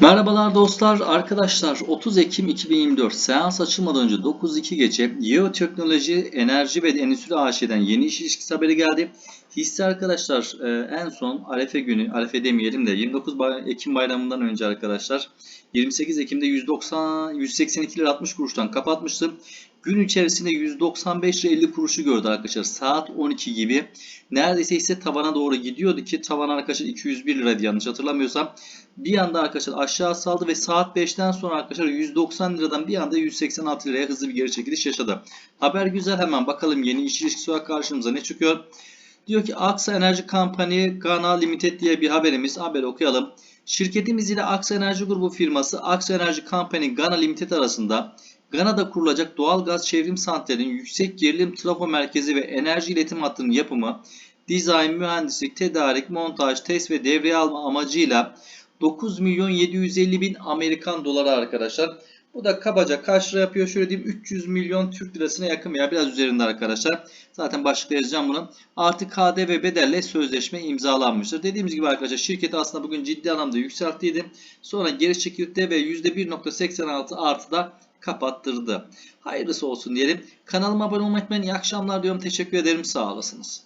Merhabalar dostlar, arkadaşlar 30 Ekim 2024 seans açılmadan önce 9.02 gece Yeoteknoloji Enerji ve Endüstri AŞ'den yeni iş ilişkisi haberi geldi. Hisse arkadaşlar e, en son Arefe günü, Arefe demeyelim de 29 Bay- Ekim bayramından önce arkadaşlar 28 Ekim'de 190 182 lira 60 kuruştan kapatmıştı. Gün içerisinde 195 lira 50 kuruşu gördü arkadaşlar. Saat 12 gibi. Neredeyse ise tavana doğru gidiyordu ki tavan arkadaşlar 201 liraydı yanlış hatırlamıyorsam. Bir anda arkadaşlar aşağı saldı ve saat 5'ten sonra arkadaşlar 190 liradan bir anda 186 liraya hızlı bir geri çekiliş yaşadı. Haber güzel hemen bakalım yeni iş ilişkisi olarak karşımıza ne çıkıyor. Diyor ki Aksa Enerji Company Ghana Limited diye bir haberimiz. Haberi okuyalım. Şirketimiz ile Aksa Enerji Grubu firması Aksa Enerji Company Ghana Limited arasında Gana'da kurulacak doğal gaz çevrim santralinin yüksek gerilim trafo merkezi ve enerji iletim hattının yapımı, dizayn, mühendislik, tedarik, montaj, test ve devreye alma amacıyla 9 milyon 750 bin Amerikan doları arkadaşlar. Bu da kabaca kaç yapıyor? Şöyle diyeyim 300 milyon Türk lirasına yakın veya biraz üzerinde arkadaşlar. Zaten başlıkta yazacağım bunu. Artı KDV bedelle sözleşme imzalanmıştır. Dediğimiz gibi arkadaşlar şirket aslında bugün ciddi anlamda yükselttiydi. Sonra geri çekildi ve %1.86 artıda kapattırdı. Hayırlısı olsun diyelim. Kanalıma abone olmayı unutmayın. İyi akşamlar diyorum. Teşekkür ederim. Sağ olasınız.